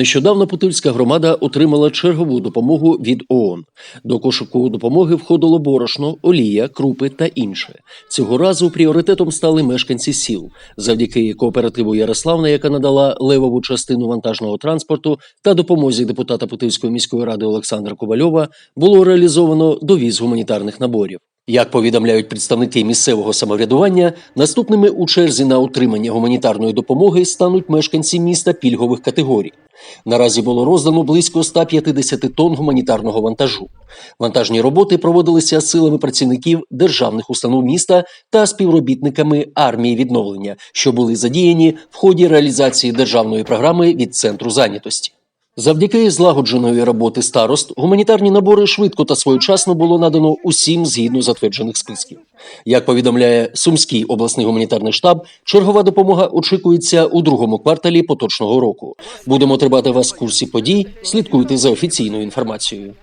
Нещодавно Путильська громада отримала чергову допомогу від ООН. До кошику допомоги входило борошно, олія, крупи та інше. Цього разу пріоритетом стали мешканці сіл. Завдяки кооперативу Ярославна, яка надала левову частину вантажного транспорту, та допомозі депутата Путильської міської ради Олександра Ковальова було реалізовано довіз гуманітарних наборів. Як повідомляють представники місцевого самоврядування, наступними у черзі на отримання гуманітарної допомоги стануть мешканці міста пільгових категорій. Наразі було роздано близько 150 тонн гуманітарного вантажу. Вантажні роботи проводилися силами працівників державних установ міста та співробітниками армії відновлення, що були задіяні в ході реалізації державної програми від центру зайнятості. Завдяки злагодженої роботи старост гуманітарні набори швидко та своєчасно було надано усім згідно затверджених списків. Як повідомляє Сумський обласний гуманітарний штаб, чергова допомога очікується у другому кварталі поточного року. Будемо тримати вас в курсі подій. Слідкуйте за офіційною інформацією.